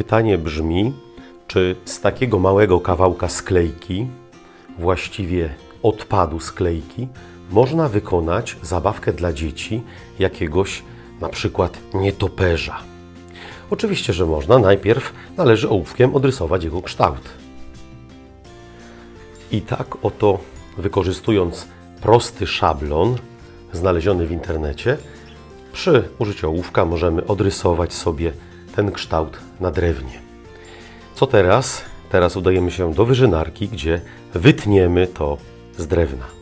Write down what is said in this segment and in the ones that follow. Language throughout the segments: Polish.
Pytanie brzmi, czy z takiego małego kawałka sklejki, właściwie odpadu sklejki, można wykonać zabawkę dla dzieci jakiegoś na przykład nietoperza? Oczywiście, że można. Najpierw należy ołówkiem odrysować jego kształt. I tak oto, wykorzystując prosty szablon znaleziony w internecie, przy użyciu ołówka możemy odrysować sobie ten kształt na drewnie. Co teraz? Teraz udajemy się do wyżynarki, gdzie wytniemy to z drewna.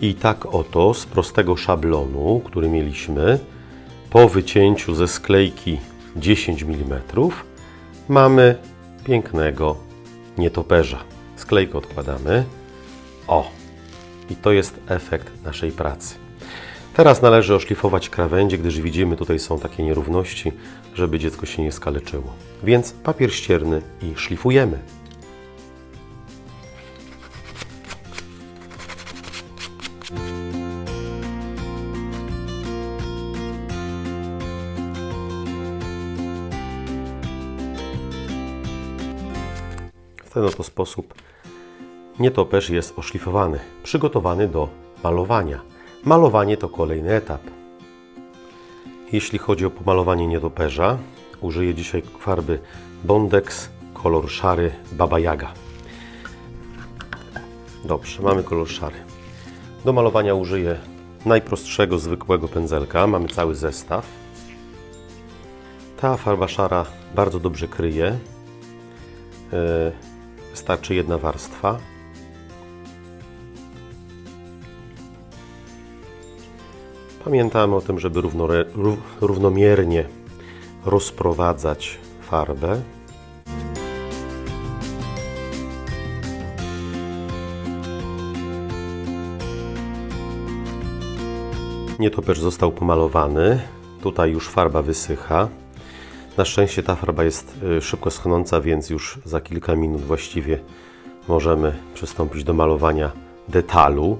I tak oto z prostego szablonu, który mieliśmy, po wycięciu ze sklejki 10 mm, mamy pięknego nietoperza. Sklejkę odkładamy. O! I to jest efekt naszej pracy. Teraz należy oszlifować krawędzie, gdyż widzimy tutaj są takie nierówności, żeby dziecko się nie skaleczyło. Więc papier ścierny i szlifujemy. Ten oto sposób nietoperz jest oszlifowany, przygotowany do malowania. Malowanie to kolejny etap. Jeśli chodzi o pomalowanie nietoperza, użyję dzisiaj farby Bondex kolor szary Baba Yaga. Dobrze, mamy kolor szary. Do malowania użyję najprostszego, zwykłego pędzelka. Mamy cały zestaw. Ta farba szara bardzo dobrze kryje. Yy, Wystarczy jedna warstwa. Pamiętamy o tym, żeby równomiernie rozprowadzać farbę. Nietoperz został pomalowany. Tutaj już farba wysycha. Na szczęście ta farba jest y, szybko schnąca, więc już za kilka minut właściwie możemy przystąpić do malowania detalu.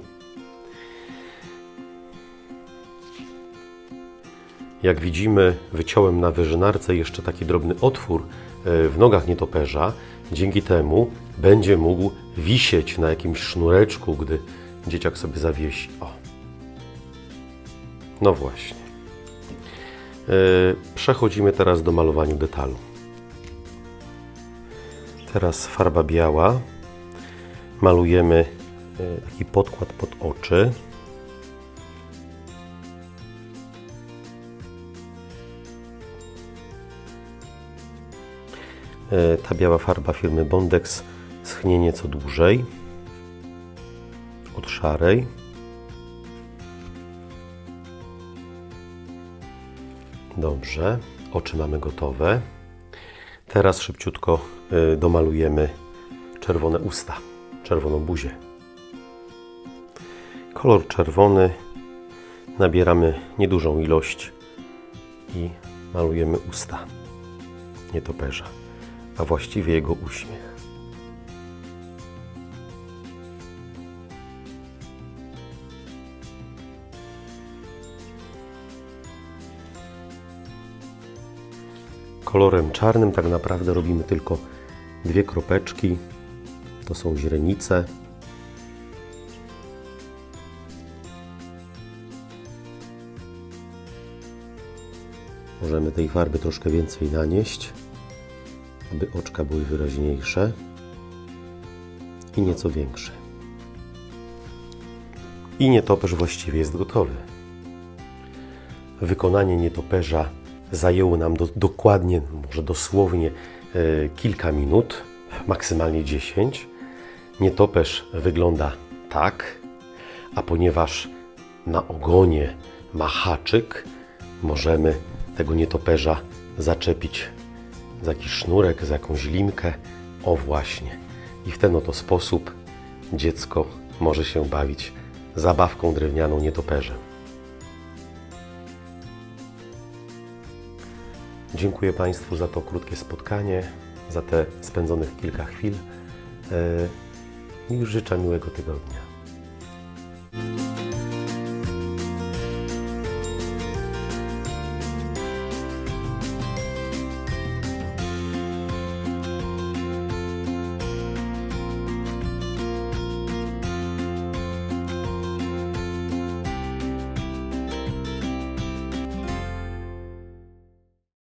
Jak widzimy, wyciąłem na wyżynarce jeszcze taki drobny otwór y, w nogach nietoperza. Dzięki temu będzie mógł wisieć na jakimś sznureczku, gdy dzieciak sobie zawiesi. O. No właśnie. E, Przechodzimy teraz do malowania detalu. Teraz farba biała. Malujemy e, taki podkład pod oczy. E, Ta biała farba firmy Bondex schnie nieco dłużej od szarej. Dobrze, oczy mamy gotowe. Teraz szybciutko y, domalujemy czerwone usta, czerwoną buzię. Kolor czerwony nabieramy niedużą ilość i malujemy usta nietoperza, a właściwie jego uśmiech. Kolorem czarnym tak naprawdę robimy tylko dwie kropeczki. To są źrenice. Możemy tej farby troszkę więcej nanieść, aby oczka były wyraźniejsze i nieco większe. I nietoperz właściwie jest gotowy. Wykonanie nietoperza zajęło nam do, dokładnie, może dosłownie e, kilka minut, maksymalnie 10. Nietoperz wygląda tak, a ponieważ na ogonie ma haczyk, możemy tego nietoperza zaczepić za jakiś sznurek, za jakąś linkę. O właśnie. I w ten oto sposób dziecko może się bawić zabawką drewnianą nietoperzem. Dziękuję Państwu za to krótkie spotkanie, za te spędzonych kilka chwil e, i życzę miłego tygodnia.